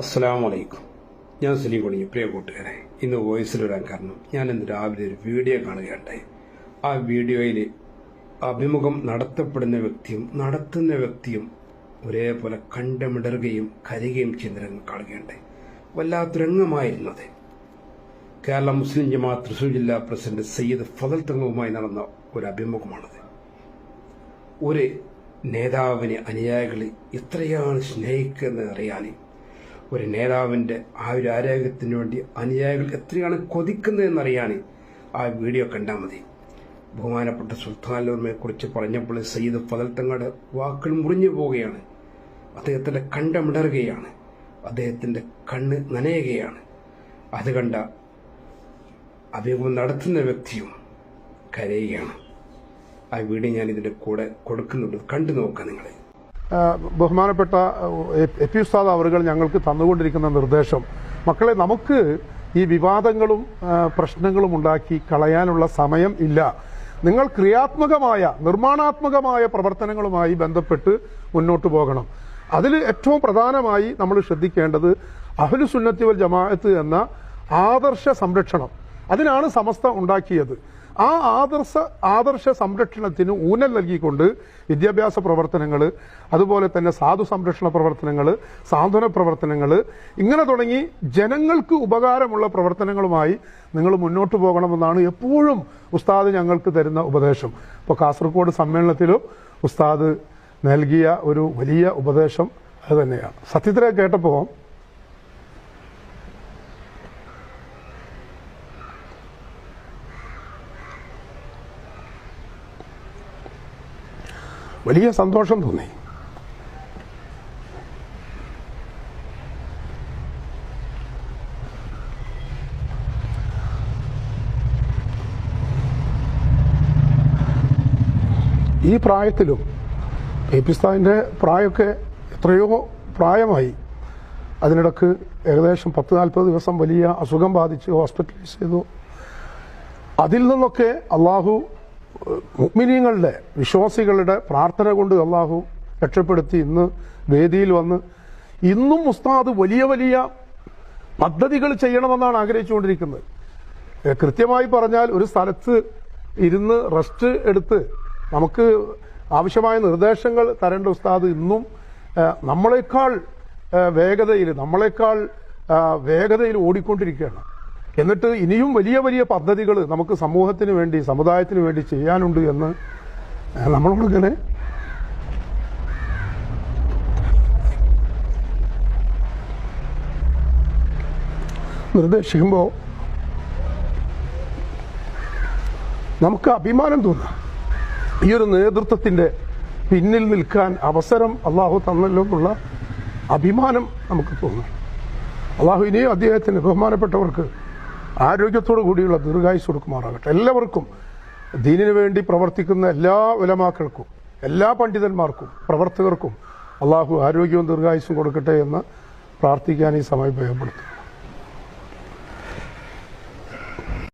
അലൈക്കും ഞാൻ സുനി കുടുങ്ങി പ്രിയ കൂട്ടുകാരെ. ഇന്ന് വോയിസിൽ വരാൻ കാരണം ഞാൻ ഇന്ന് രാവിലെ ഒരു വീഡിയോ കാണുകയുണ്ടായി ആ വീഡിയോയിൽ അഭിമുഖം നടത്തപ്പെടുന്ന വ്യക്തിയും നടത്തുന്ന വ്യക്തിയും ഒരേപോലെ കണ്ടമിടറുകയും കരയുകയും ചെയ്യുന്ന രംഗം കാണുകയുണ്ടായി വല്ലാത്തൊരംഗമായിരുന്നത് കേരള മുസ്ലിം ജമാഅത്ത് തൃശൂർ ജില്ലാ പ്രസിഡന്റ് സയ്യിദ് ഫതൽ തങ്ങവുമായി നടന്ന ഒരു അഭിമുഖമാണത്. ഒരു നേതാവിനെ അനുയായികളെ എത്രയാണ് അറിയാൻ ഒരു നേതാവിന്റെ ആ ഒരു ആരോഗ്യത്തിന് വേണ്ടി അനുയായികൾ എത്രയാണ് കൊതിക്കുന്നതെന്നറിയാൻ ആ വീഡിയോ കണ്ടാൽ മതി. ബഹുമാനപ്പെട്ട സുൽത്താനൂർമയെ കുറിച്ച് പറഞ്ഞപ്പോൾ സയ്യിദ് ഫതൽ തങ്ങളുടെ വാക്കുകൾ മുറിഞ്ഞു പോവുകയാണ്. അദ്ദേഹത്തിന്റെ കണ്ടമിടറുകയാണ്. അദ്ദേഹത്തിന്റെ കണ്ണ് നനയുകയാണ്. അത് കണ്ട അഭിമുഖം നടത്തുന്ന വ്യക്തിയും കരയുകയാണ്. ആ വീഡിയോ ഞാൻ ഇതിന്റെ കൂടെ കൊടുക്കുന്നുണ്ട്. കണ്ടു നോക്കാം നിങ്ങൾ ബഹുമാനപ്പെട്ട എ പി ഉസ്താദ് അവറുകൾ ഞങ്ങൾക്ക് തന്നുകൊണ്ടിരിക്കുന്ന നിർദ്ദേശം. മക്കളെ നമുക്ക് ഈ വിവാദങ്ങളും പ്രശ്നങ്ങളും ഉണ്ടാക്കി കളയാനുള്ള സമയം ഇല്ല. നിങ്ങൾ ക്രിയാത്മകമായ നിർമ്മാണാത്മകമായ പ്രവർത്തനങ്ങളുമായി ബന്ധപ്പെട്ട് മുന്നോട്ട് പോകണം. അതിൽ ഏറ്റവും പ്രധാനമായി നമ്മൾ ശ്രദ്ധിക്കേണ്ടത് അഹ്ലു സുന്നത്തി വൽ ജമാഅത്ത് എന്ന ആദർശ സംരക്ഷണം. അതിനാണ് സമസ്ത ഉണ്ടാക്കിയത്. ആ ആദർശ ആദർശ സംരക്ഷണത്തിന് ഊന്നൽ നൽകിക്കൊണ്ട് വിദ്യാഭ്യാസ പ്രവർത്തനങ്ങൾ അതുപോലെ തന്നെ സാധു സംരക്ഷണ പ്രവർത്തനങ്ങൾ സാന്ത്വന പ്രവർത്തനങ്ങൾ ഇങ്ങനെ തുടങ്ങി ജനങ്ങൾക്ക് ഉപകാരമുള്ള പ്രവർത്തനങ്ങളുമായി നിങ്ങൾ മുന്നോട്ട് പോകണമെന്നാണ് എപ്പോഴും ഉസ്താദ് ഞങ്ങൾക്ക് തരുന്ന ഉപദേശം. ഇപ്പോൾ കാസർഗോഡ് സമ്മേളനത്തിലും ഉസ്താദ് നൽകിയ ഒരു വലിയ ഉപദേശം അത് തന്നെയാണ്. സത്യത്തിലെ കേട്ടപ്പോൾ വലിയ സന്തോഷം തോന്നി. ഈ പ്രായത്തിലും പേപ്പിസ്ഥാനിന്റെ പ്രായമൊക്കെ എത്രയോ പ്രായമായി. അതിനിടക്ക് ഏകദേശം പത്ത് നാൽപ്പത് ദിവസം വലിയ അസുഖം ബാധിച്ച് ഹോസ്പിറ്റലൈസ് ചെയ്തു. അതിൽ നിന്നൊക്കെ അള്ളാഹു മുഗ്മിനീങ്ങളുടെ വിശ്വാസികളുടെ പ്രാർത്ഥന കൊണ്ട് അള്ളാഹു രക്ഷപ്പെടുത്തി ഇന്ന് വേദിയിൽ വന്ന് ഇന്നും ഉസ്താദ് വലിയ വലിയ പദ്ധതികൾ ചെയ്യണമെന്നാണ് ആഗ്രഹിച്ചുകൊണ്ടിരിക്കുന്നത്. കൃത്യമായി പറഞ്ഞാൽ ഒരു സ്ഥലത്ത് ഇരുന്ന് റെസ്റ്റ് എടുത്ത് നമുക്ക് ആവശ്യമായ നിർദ്ദേശങ്ങൾ തരേണ്ട ഉസ്താദ് ഇന്നും നമ്മളെക്കാൾ വേഗതയിൽ നമ്മളെക്കാൾ വേഗതയിൽ ഓടിക്കൊണ്ടിരിക്കുകയാണ്. എന്നിട്ട് ഇനിയും വലിയ വലിയ പദ്ധതികൾ നമുക്ക് സമൂഹത്തിന് വേണ്ടി സമുദായത്തിന് വേണ്ടി ചെയ്യാനുണ്ട് എന്ന് നമ്മളോടിങ്ങനെ നിർദ്ദേശിക്കുമ്പോൾ നമുക്ക് അഭിമാനം തോന്നാം. ഈ ഒരു നേതൃത്വത്തിന്റെ പിന്നിൽ നിൽക്കാൻ അവസരം അള്ളാഹു തന്നല്ലോ എന്നുള്ള അഭിമാനം നമുക്ക് തോന്നും. അള്ളാഹു ഇനിയും അദ്ദേഹത്തിന് ബഹുമാനപ്പെട്ടവർക്ക് ആരോഗ്യത്തോടു കൂടിയുള്ള ദീർഘായുസ് കൊടുക്കുമാറാകട്ടെ. എല്ലാവർക്കും ദീനിനു വേണ്ടി പ്രവർത്തിക്കുന്ന എല്ലാ ഉലമാക്കൾക്കും എല്ലാ പണ്ഡിതന്മാർക്കും പ്രവർത്തകർക്കും അള്ളാഹു ആരോഗ്യവും ദീർഘായുസും കൊടുക്കട്ടെ എന്ന് പ്രാർത്ഥിക്കാൻ ഈ സമയം ഉപയോഗപ്പെടുത്തും